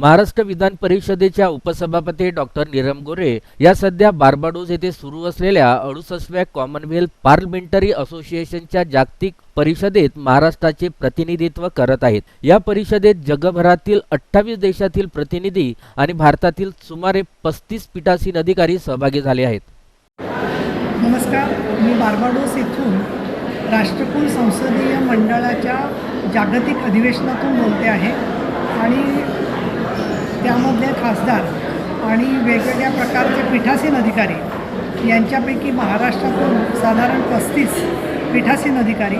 महाराष्ट्र विधान परिषदेच्या उपसभापती डॉक्टर नीरम गोरे या सध्या बार्बाडोस येथे सुरू असलेल्या अडुसष्टव्या कॉमनवेल्थ पार्लमेंटरी असोसिएशनच्या जागतिक परिषदेत महाराष्ट्राचे प्रतिनिधित्व करत आहेत. या परिषदेत जगभरातील अठ्ठावीस देशातील प्रतिनिधी आणि भारतातील सुमारे पस्तीस पीठासीन अधिकारी सहभागी झाले आहेत. नमस्कार मी बार्बाडोस येथून राष्ट्रकुल संसदीय मंडळाच्या जागतिक अधिवेशनातून बोलते आहे. आणि त्यामधले खासदार आणि वेगवेगळ्या प्रकारचे पीठासीन अधिकारी यांच्यापैकी महाराष्ट्रातून साधारण पस्तीस पीठासीन अधिकारी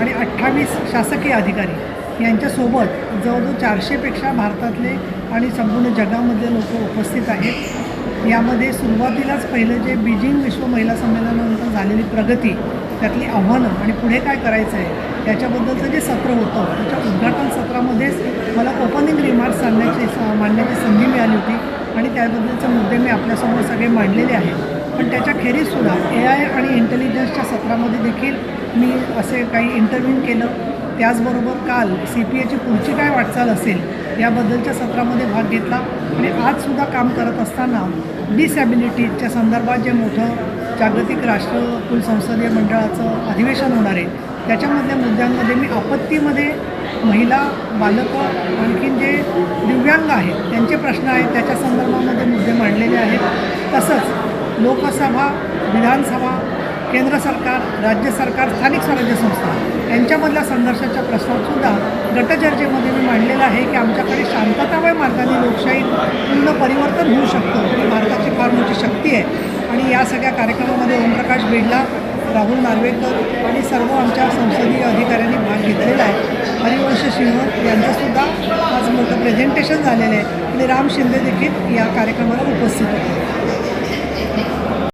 आणि अठ्ठावीस शासकीय अधिकारी यांच्यासोबत जवळजवळ चारशेपेक्षा भारतातले आणि संपूर्ण जगामधले लोक उपस्थित आहेत. यामध्ये सुरुवातीलाच पहिलं जे बीजिंग विश्व महिला संमेलनानंतर झालेली प्रगती त्यातली आव्हानं आणि पुढे काय करायचं आहे त्याच्याबद्दलचं जे सत्र होतं त्याच्या उद्घाटन सत्रामध्येच मला ओपनिंग रिमार्क्स सांग स- मांडण्याची संधी मिळाली होती आणि त्याबद्दलचे मुद्दे मी आपल्यासमोर सगळे मांडलेले आहेत. पण त्याच्या खेरीजसुद्धा ए आय आणि इंटेलिजन्सच्या सत्रामध्ये देखील मी असे काही इंटरव्ह्यू केलं. त्याचबरोबर काल सी पी एची पुढची काय वाटचाल असेल याबद्दलच्या सत्रामध्ये भाग घेतला आणि आजसुद्धा काम करत असताना डिसॅबिलिटीच्या संदर्भात जे मोठं जागतिक राष्ट्रकुल संसदीय मंडळाचं अधिवेशन होणार आहे त्याच्यामधल्या मुद्द्यांमध्ये मी आपत्तीमध्ये महिला बालकं आणखीन जे दिव्यांग आहेत त्यांचे प्रश्न आहेत त्याच्या संदर्भामध्ये मुद्दे मांडलेले आहेत. तसंच लोकसभा विधानसभा केंद्र सरकार राज्य सरकार स्थानिक स्वराज्य संस्था यांच्यामधल्या संघर्षाच्या प्रश्नातसुद्धा गटचर्चेमध्ये मी मांडलेलं आहे की आमच्याकडे शांततामय मार्गाने लोकशाही पूर्ण परिवर्तन होऊ शकतं ही भारताची फार मोठी शक्ती आहे. आणि या सगळ्या कार्यक्रमामध्ये ओमप्रकाश बिर्ला राहुल नार्वेकर आणि सर्व आमच्या संसदीय अधिकाऱ्यांनी भाग घेतलेला आहे. हरिवंश सिंह यांचंसुद्धा आज मोठं प्रेझेंटेशन झालेलं आहे. आणि राम शिंदे देखील या कार्यक्रमाला उपस्थित होते.